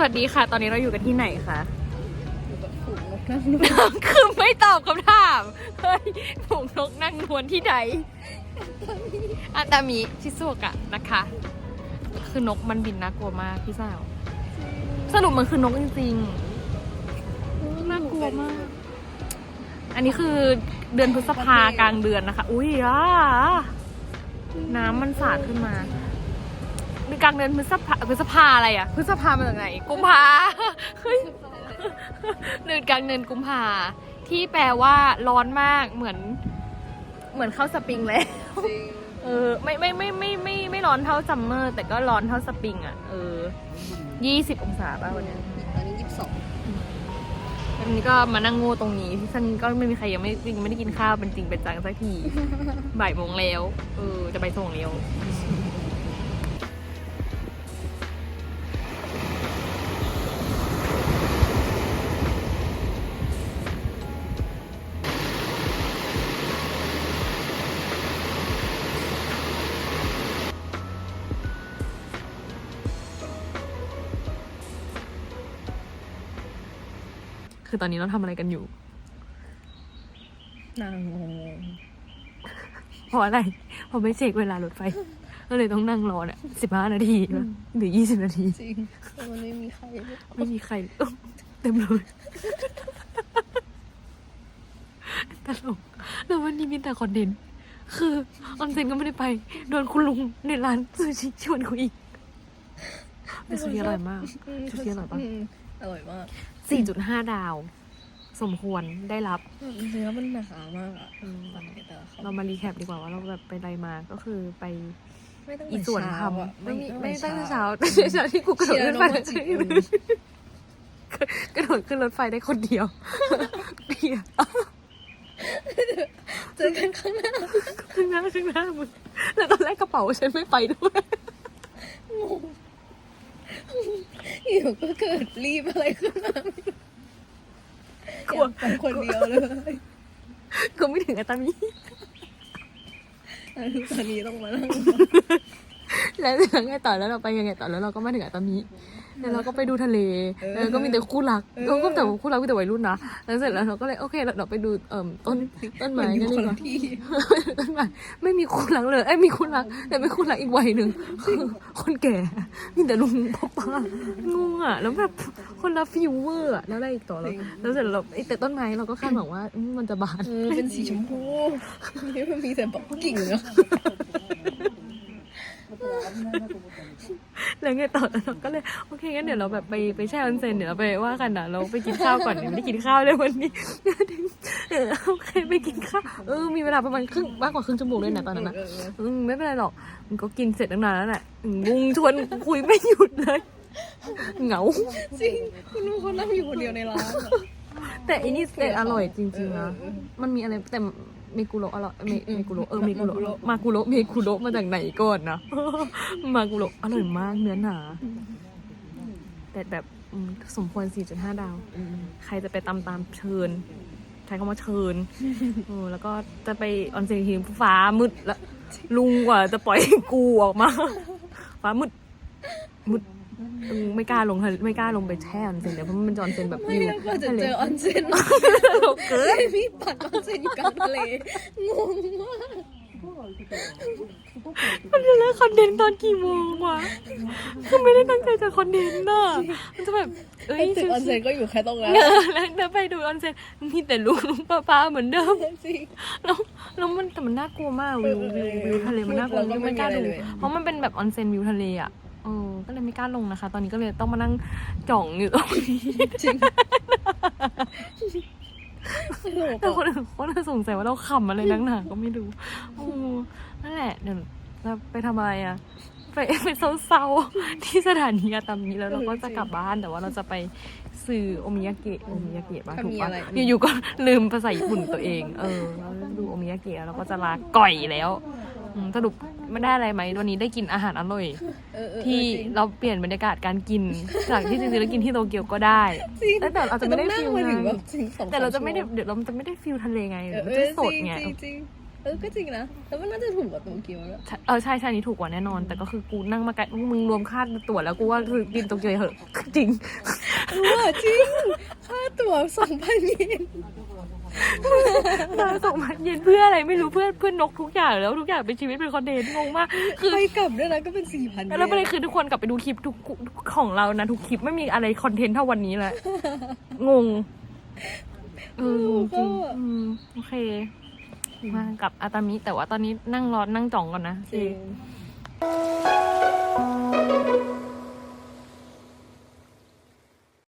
วัสดีค่ะ ตอนนี้เราอยู่กันที่ไหนคะผูกนกนั่งนวดคือไม่ตอบคำถาม เฮ้ยผูกนกนั่งนวลที่ไหนอาตามิชิซุโอกะนะคะ คือนกมันบินน่ากลัวมากพี่สาว สรุปมันคือนกจริงๆน่ากลัวมาก อันนี้คือเดือนพฤษภากลางเดือนนะคะ อุ้ยอะน้ำมันสาดขึ้นมา ในกลางเดือนพฤษภาพฤษภาอะไรอะพฤษภามาจากไหน กุมภาเฮ้ยเดือนกลางเดือนกุมภาที่แปลว่าร้อนมากเหมือน เหมือนเข้าสปริงแล้วจริงเออไม่ไม่ไม่ไม่ไม่ไม่ร้อนเท่าซัมเมอร์ แต่ก็ร้อนเท่าสปริงอะเออยี่สิบองศาป่ะวันเนี้ยตอนนี้ยี่สิบสองวันนี้ก็มานั่งโง่ตรงนี้ที่ฉันก็ไม่มีใครยังไม่ยังไม่ได้กินข้าวเป็นจริงเป็นจังสักทีบ่ายโมงแล้ว เออจะไปส่งแล้ว คือตอนนี้เราทำอะไรกันอยู่ นางงงเพราะอะไรเพราะไม่เช็คเวลารถไฟก็เลยต้องนั่งรอเนี่ยสิบห้านาทีหรือยี่สิบนาที จริงแต่มันไม่มีใครเลยไม่มีใครเอ้าเต็มเลยตลกแล้ววันนี้มีแต่คอนเทนต์คือออนเซ็นก็ไม่ได้ไปโดนคุณลุงในร้านซูชิชวนคุยอีกแต่ซูชิอร่อยมากซูชิอร่อยปะมอร่อยมาก 4.5 ดาว สมควรได้รับ จริงๆแล้วมันหนามากอะอืม ตอนนี้แต่ละคำเรามารีแคปดีกว่าว่าเราแบบไปอะไรมาก็คือไปไม่ต้องอีส่วนเช้าทำอะไม่มีไม่ต้ตั้องงแต่แต่เช้าเช้าตั้งแต่เช้าที่กูกระโดดเชียขึ้ร์นน้ไปองมาจิกกระโดดขึ้นรถไฟได้คนเดียวเพียเจอกันข้างหน้าข้างหน้าข้างหน้ามึงแล้วตอนแรกกระเป๋าฉันไม่ไปด้วย อยู่ก็เกิดรีบอะไรขึ้นมาไม่รู้กลัอวยากไปคนเดียวเลยก็ไม่ถึงอาตามิอันนี้ตอนนี้ต้องมานั่ง แล้วยังไงต่อแล้วเราไปยังไงต่อแล้วเราก็มาถึงอาตามิ แล้วเราก็ไปดูทะเลแล้วก็มีแต่คู่รักเราก็แต่ว่าคู่รักมีแต่วัยรุ่นนะแล้วเสร็จแล้วเราก็เลยโอเคเราเราไปดูเอ่อต้นต้นไม้อยู่กันคดีนกว่าละที่ต้นไม้ไม่มีคู่รักเลยเอ้ยมีคู่รัก แต่ไม่คู่รักอีกวัยหนึ่งคือคนแก่มีแต่ลุงพ่อป้างงอะแล้วแบบคนละฟิวเวอร์อะแล้วอะไรอีกต่อแล้วแล้วเสร็จแล้วไอ้แต่ต้นไม้เราก็คาดหวังว่าอืมมันจะบานเออเป็นสีชมพูนี่มันมีแต่แบบกิ่งเนาะ แล้วไงต่อแล้วเราก็เลยโอเคงั้นเดี๋ยวเราแบบไปไปแช่ออนเซ็นเดี๋ยวเราไปว่ากันนะเราไปกินข้าวก่อนเดี๋ยไม่ได้กินข้าวเลยวันนี้เออโอเคไปกินข้าวเออมีเวลาประมาณครึ่งมากกว่าครึ่งชั่วโมงเลยนะตอนนั้นนะอืมไม่เป็นไรหรอกมันก็กินเสร็จตั้งนานแล้วแหละอืมมุงชวนคุยไม่หยุดเลย เหงา จริงคุณลุงคนนั่งอยู่คนเดียวในร้านอะ แต่อันนี้แต่อร่อยจริงๆนะ มันมีอะไรแต่ เมกุโระอร่อยเมอืมเมกุโระเออเมกุโระมากุโระมากุโระเมกุโระมาจากไหนก่อนนะ มากุโระอร่อยมากเนื้อหนาแต่แบบอืมสมควร 4.5 ดาว ใครจะไปตามตามเชิญ ใช้คำว่าเชิญเออแล้วก็จะไปออนเซ็นทีฟ้ามืดแล้วลุงกว่าจะปล่อยให้กูออกมา ฟ้ามืดมืดอืม ไม่กล้าลงทะเลไม่กล้าลงไปแช่ออนเซ็นเดี๋ยวเพราะมันจะออนเซ็นแบบไม่ได้กว่าจะทะเลเจอออนเซ็นตลกเกินมีปัดออนเซ็นอยู่กลางทะเลงงมากมันจะเลิกคอนเทนต์ตอนกี่โมงวะคือไม่ได้ตั้งใจจะคอนเทนต์น่ะมันจะแบบเอ้ยไอ้ตึกออนเซ็นก็อยู่แค่ตรงนั้นเออแล้วเดินไปดูออนเซ็นมีแต่ลุงลุงป้าป้าเหมือนเดิมจริงแล้วแล้วมันแต่มันน่ากลัวมากวิววิววิวทะเลมันน่ากลัวเราก็ไม่ไม่กล้ามีอะไรดูเลยเพราะมันเป็นแบบออนเซ็นวิวทะเลอะ เออก็เลยไม่กล้าลงนะคะ ตอนนี้ก็เลยต้องมานั่งจ่องอยู่ตรงนี้จริงแต่คนอื่นคนอื่นสงสัยว่าเราขำอะไรนักหนาก็ไม่รู้โอ้นั่นแหละเดี๋ยวเราไปทำอะไรอะไปไปเศร้าๆที่สถานีอาตามิแล้วเราก็จะกลับบ้านแต่ว่าเราจะไปซื้อโอมิยาเกะโอมิยาเกะบ้างถูกปะอยู่ๆก็ลืมภาษาญี่ปุ่นตัวเอง เออเราดูโอมิยาเกะแล้วเราก็จะลาก่อยแล้วอืมสรุป ไม่ได้อะไรไหมวันนี้ได้กินอาหารอร่อย เออเออที่จริง เราเปลี่ยนบรรยากาศการกิน จากที่จริงๆแล้วกินที่โตเกียวก็ได้ จริงแต่แต่เราจะไม่ได้แต่ฟิต้ลองนั่งมาถึงนั้นแบบถึงสองแต่เราจะสไม่ได้ชั่วโงเดี๋ยวเราจะไม่ได้ฟิลทะเลไงเออมันเอจะอสดไงจริงจริงเออก็จริงนะแล้วมันน่าจะถูกกว่าโตเกียวแล้วใช่เออใช่ใช่อันนี้ถูกกว่าแน่นอน แต่ก็คือกูนั่งมาไกลมึงรวมค่าตั๋วแล้วกูว่าคือบินโตเกียวเหอะจริง เออจริง ค่าตั๋วสองพันเยน มาส่งมาเย็นเพื่ออะไรไม่รู้เพื่อเพื่อนนกทุกอย่างแล้วทุกอย่างเป็นชีวิตเป็นคอนเทนต์งงมาก คือไปกลับด้วยนะก็เป็นสี่พันแล้วประเด็นคือทุกคนกลับไปดูคลิปทุกของเรานะทุกคลิปไม่มีอะไรคอนเทนต์เท่าวันนี้แหละงงเอองงจริงอืมโอเคมากับอาตามิแต่ว่าตอนนี้นั่งรอนั่งจ่องก่อนนะจริง